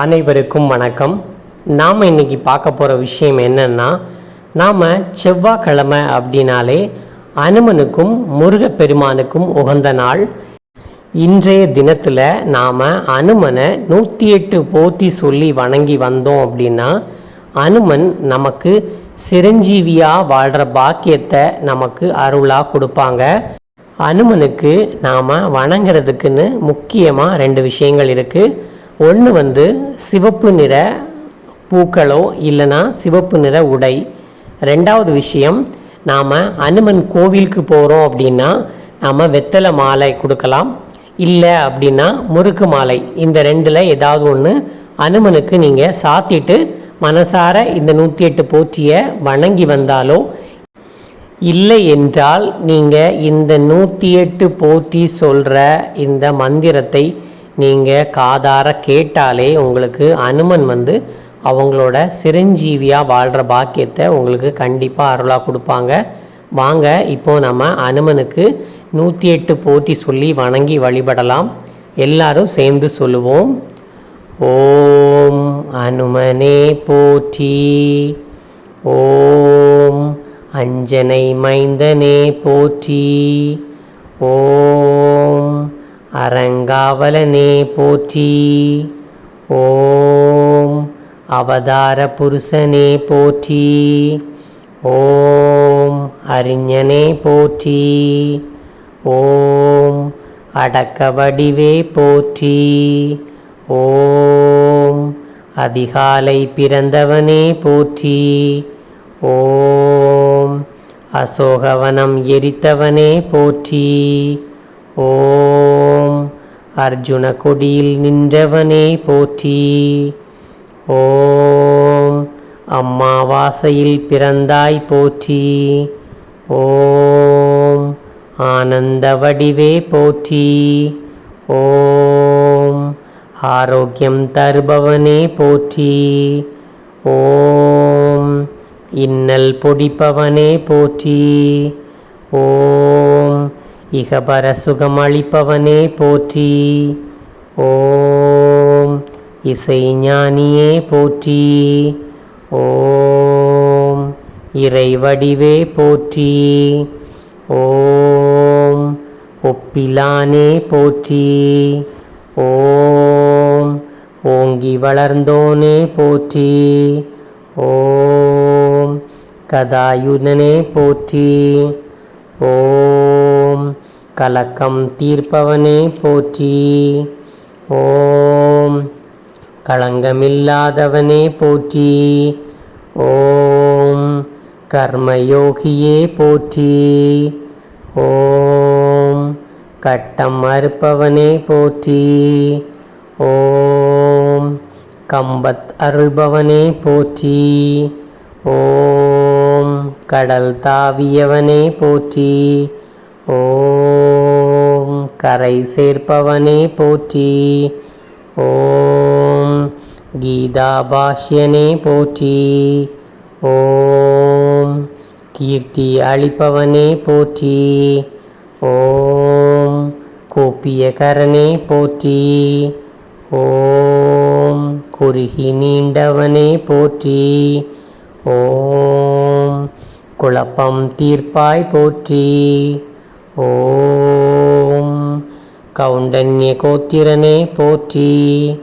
அனைவருக்கும் வணக்கம். நாம் இன்னைக்கு பார்க்க போகிற விஷயம் என்னென்னா நாம் செவ்வாய்க்கிழமை அப்படின்னாலே அனுமனுக்கும் முருகப்பெருமானுக்கும் உகந்த நாள். இன்றைய தினத்தில் நாம் அனுமனை நூற்றி எட்டு போற்றி சொல்லி வணங்கி வந்தோம் அப்படின்னா அனுமன் நமக்கு சிரஞ்சீவியாக வாழ்கிற பாக்கியத்தை நமக்கு அருளாக கொடுப்பாங்க. அனுமனுக்கு நாம் வணங்குறதுக்குன்னு முக்கியமாக ரெண்டு விஷயங்கள் இருக்குது ஒன்று வந்து சிவப்பு நிற பூக்களோ இல்லைன்னா சிவப்பு நிற உடை. ரெண்டாவது விஷயம் நாம் அனுமன் கோவிலுக்கு போகிறோம் அப்படின்னா நாம் வெத்தலை மாலை கொடுக்கலாம். இல்லை அப்படின்னா முறுக்கு மாலை. இந்த ரெண்டில் ஏதாவது ஒன்று அனுமனுக்கு நீங்கள் சாத்திட்டு மனசார இந்த நூற்றி எட்டு போற்றியை வணங்கி வந்தாலோ இல்லை என்றால் நீங்கள் இந்த நூற்றி எட்டு போற்றி சொல்கிற இந்த மந்திரத்தை நீங்கள் காதார கேட்டாலே உங்களுக்கு அனுமன் வந்து அவங்களோட சிரஞ்சீவியாக வாழ்கிற பாக்கியத்தை உங்களுக்கு கண்டிப்பாக அருளாக கொடுப்பாங்க. வாங்க இப்போ நம்ம அனுமனுக்கு நூற்றி எட்டு போட்டி சொல்லி வணங்கி வழிபடலாம். எல்லாரும் சேர்ந்து சொல்லுவோம். ஓம் அனுமனே போற்றி. ஓம் அஞ்சனை மைந்தனே போற்றி. ஓம் அரங்காவலனே போற்றி. ஓம் அவதார புருஷனே போற்றி. ஓம் அறிஞனே போற்றி. ஓம் அடக்க வடிவே போற்றி. ஓம் அதிகாலை பிறந்தவனே போற்றி. ஓம் அசோகவனம் எரித்தவனே போற்றி. ஓம். அர்ஜுன கொடியில் நின்றவனே போற்றி. ஓம். அம்மாவாசையில் பிறந்தாய் போற்றி. ஓம். ஆனந்த வடிவே போற்றி. ஓம். ஆரோக்கியம் தருபவனே போற்றி. ஓம். இன்னல் பொடிப்பவனே போற்றி. ஓம். இகபர சுகமளிப்பவனே போற்றி. ஓம் இசைஞானியே போற்றி. ஓம் இறைவடிவே போற்றி. ஓம் ஒப்பிலானே போற்றி. ஓம் ஓங்கி வளர்ந்தோனே போற்றி. ஓம் கதாயுதனே போற்றி. ஓம் கலக்கம் தீர்ப்பவனே போற்றி. ஓம். களங்கமில்லாதவனே போற்றி. ஓம். கர்மயோகியே போற்றி. ஓம். கட்டம் அறுப்பவனே போற்றி. ஓம். கம்பத் அருள்பவனே போற்றி. ஓம். கடல் தாவியவனே போற்றி. ஓம் கரை சேர்ப்பவனே போற்றி. ஓம் கீதா பாஷ்யனே போற்றி. ஓம் கீர்த்தி அளிப்பவனே போற்றி. ஓம் கோப்பியகரனே போற்றி. ஓம் குறுகி நீண்டவனே போற்றி. ஓம் குழப்பம் தீர்ப்பாய் போற்றி. ஓம். கவுண்டன்ய கோத்திரனே போற்றி.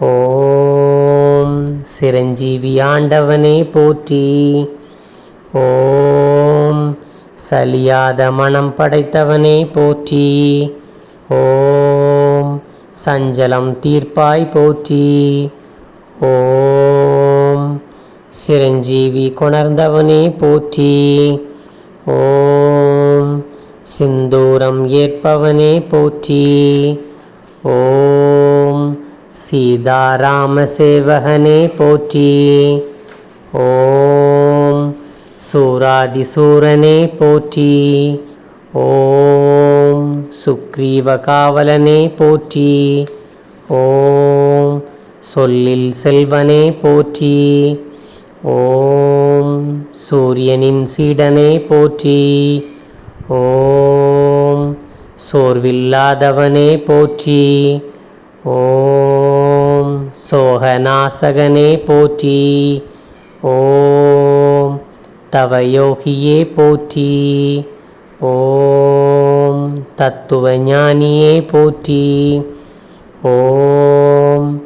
ஓம். சிரஞ்சீவி ஆண்டவனே போற்றி. ஓம். சலியாத மனம் படைத்தவனே போற்றி. ஓம். சஞ்சலம் தீர்ப்பாய் போற்றி. ஓம். சிரஞ்சீவி கொணர்ந்தவனே போற்றி. ஓம். சிந்தூரம் ஏற்பவனே போற்றி. ஓம் சீதாராம சேவகனே போற்றி. ஓம் சூராதிசூரனே போற்றி. ஓம் சுக்ரீவ காவலனே போற்றி. ஓம் சொல்லில் செல்வனே போற்றி. ஓம் சூரியனின் சீடனே போற்றி. ஓம். சோர்வில்லாதவனே போற்றி. ஓம். சோகநாசகனே போற்றி. ஓம். தவயோகியே போற்றி. ஓம். தத்துவஞானியே போற்றி. ஓம்.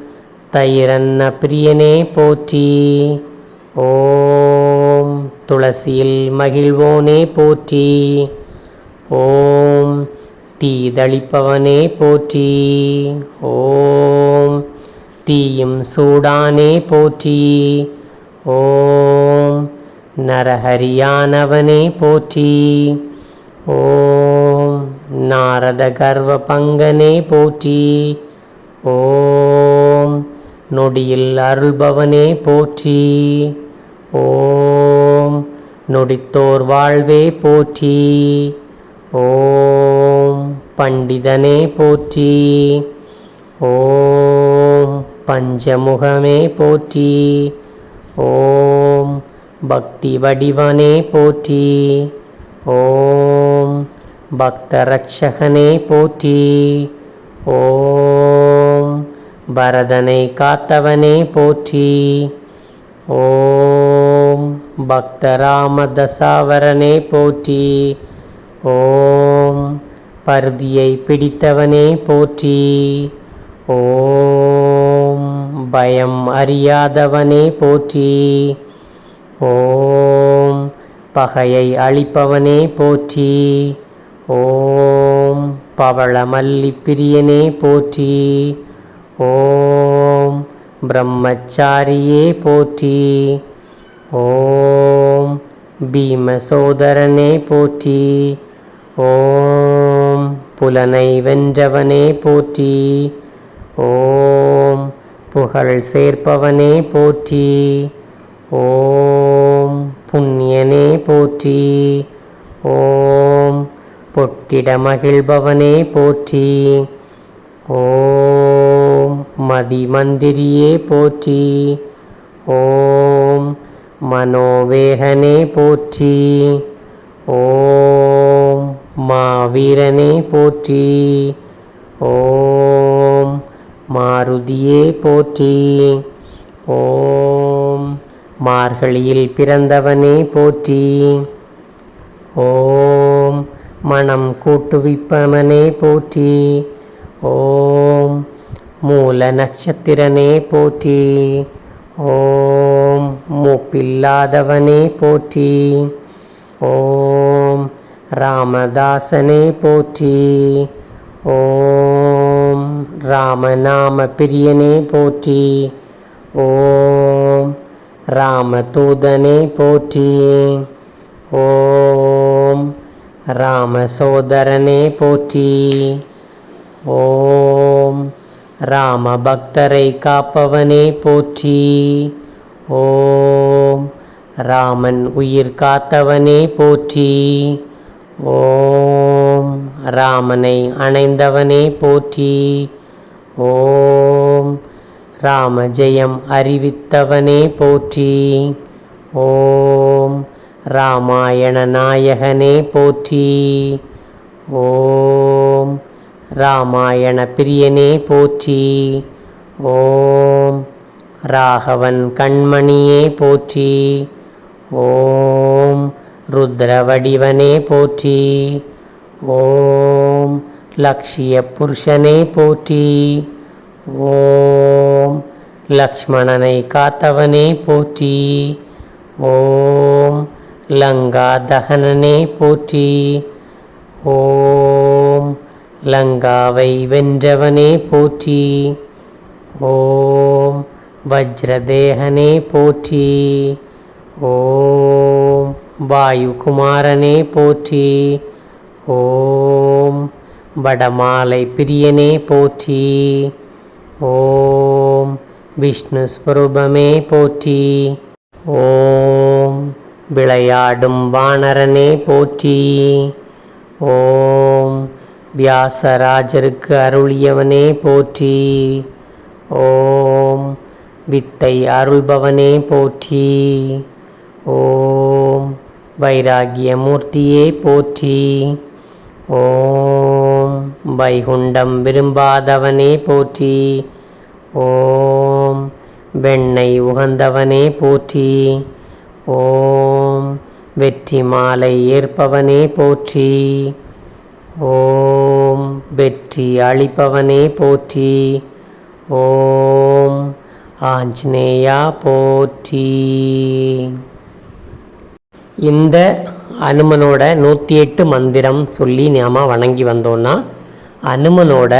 தைரன்ன பிரியனே போற்றி. ஓம். துளசியில் மகிழ்வோனே போற்றி. ஓம் தீதளிப்பவனே போற்றி. ஓம் தீயும் சூடானே போற்றி. ஓம் நரஹரியானவனே போற்றி. ஓம் நாரத கர்வ பங்கனே போற்றி. ஓம் நொடியில் அருள்பவனே போற்றி. ஓம் நொடித்தோர் வாழ்வே போற்றி. ஓம் பண்டிதனே போற்றி. ஓம் பஞ்சமுகமே போற்றி. ஓம் பக்தி வடிவனே போற்றி. ஓம் பக்தரக்ஷகனே போற்றி. ஓம் பரதனை காத்தவனே போற்றி. ஓம் பக்தராமதசாவரனே போற்றி. ஓம். பருதியை பிடித்தவனே போற்றி. ஓம். பயம் அறியாதவனே போற்றி. ஓம். பகையை அழிப்பவனே போற்றி. ஓம். பவளமல்லி பிரியனே போற்றி. ஓம். பிரம்மச்சாரியே போற்றி. ஓம். பீமசோதரனே போற்றி. ஓம் புலனை வென்றவனே போற்றி. ஓம் புகழ் சேர்ப்பவனே போற்றி. ஓம் புண்ணியனே போற்றி. ஓம் பொட்டிட மகிழ்பவனே போற்றி. ஓம் மதிமந்திரியே போற்றி. ஓம் மனோவேகனே போற்றி. ஓம் மாவீரனே போற்றி. ஓம் மாருதியே போற்றி. ஓம் மார்கழியில் பிறந்தவனே போற்றி. ஓம் மனம் கூட்டுவிப்பவனே போற்றி. ஓம் மூல நட்சத்திரனே போற்றி. ஓம் மூப்பில்லாதவனே போற்றி. ஓம் ராமதாசனே போற்றி. ஓம் ராமநாம பிரியனே போற்றி. ஓம் ராமதூதனே போற்றி. ஓம் ராமசோதரனே போற்றி. ஓம் ராமபக்தரை காப்பவனே போற்றி. ஓம் ராமன் உயிர் காத்தவனே போற்றி. ஓம் ராமனை அணைந்தவனே போற்றி. ஓம் ராமஜெயம் அறிவித்தவனே போற்றி. ஓம் ராமாயண நாயகனே போற்றி. ஓம் ராமாயண பிரியனே போற்றி. ஓம் ராகவன் கண்மணியே போற்றி. ஓம் ருத்ரவடிவனே போற்றி. ஓம் லக்ஷிய புருஷனே போற்றி. ஓம் லக்ஷ்மணனை காத்தவனே போற்றி. ஓம் லங்கா தகனனே போற்றி. ஓம் லங்காவை வென்றவனே போற்றி. ஓம் வஜ்ரதேகனே போற்றி. ஓம் வாயுகுமாரனே போற்றி. ஓம் வடமாலை பிரியனே போற்றி. ஓம் விஷ்ணு ஸ்வரூபமே போற்றி. ஓம் விளையாடும் வானரனே போற்றி. ஓம் வியாசராஜருக்கு அருளியவனே போற்றி. ஓம் வித்தை அருள்பவனே போற்றி. ஓம் வைராகிய மூர்த்தியே போற்றி. ஓம் வைகுண்டம் விரும்பாதவனே போற்றி. ஓம் வெண்ணெய் உகந்தவனே போற்றி. ஓம் வெற்றி மாலை ஏற்பவனே போற்றி. ஓம் வெற்றி அளிப்பவனே போற்றி. ஓம் ஆஞ்சநேயா போற்றி. இந்த அனுமனோட நூற்றி எட்டு மந்திரம் சொல்லி நாம் வணங்கி வந்தோன்னா அனுமனோட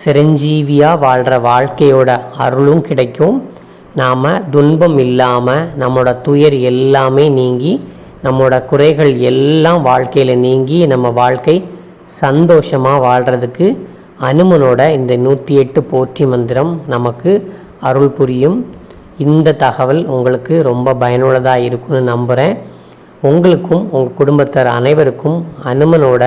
சிரஞ்சீவியாக வாழ்கிற வாழ்க்கையோட அருளும் கிடைக்கும். நாம் துன்பம் இல்லாமல் நம்மளோட துயர் எல்லாமே நீங்கி நம்மளோட குறைகள் எல்லாம் வாழ்க்கையில் நீங்கி நம்ம வாழ்க்கை சந்தோஷமாக வாழ்கிறதுக்கு அனுமனோட இந்த நூற்றி எட்டு போற்றி மந்திரம் நமக்கு அருள் புரியும். இந்த தகவல் உங்களுக்கு ரொம்ப பயனுள்ளதாக இருக்கும்னு நம்புகிறேன் உங்களுக்கும் உங்கள் குடும்பத்தார் அனைவருக்கும் அனுமனோட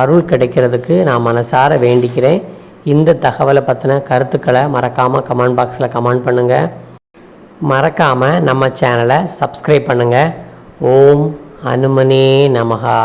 அருள் கிடைக்கிறதுக்கு நான் மனசார வேண்டிக்கிறேன். இந்த தகவலை பற்றின கருத்துக்களை மறக்காமல் கமெண்ட் பாக்ஸில் கமெண்ட் பண்ணுங்கள் மறக்காமல் நம்ம சேனலை சப்ஸ்கிரைப் பண்ணுங்கள் ஓம் அனுமனே நமகா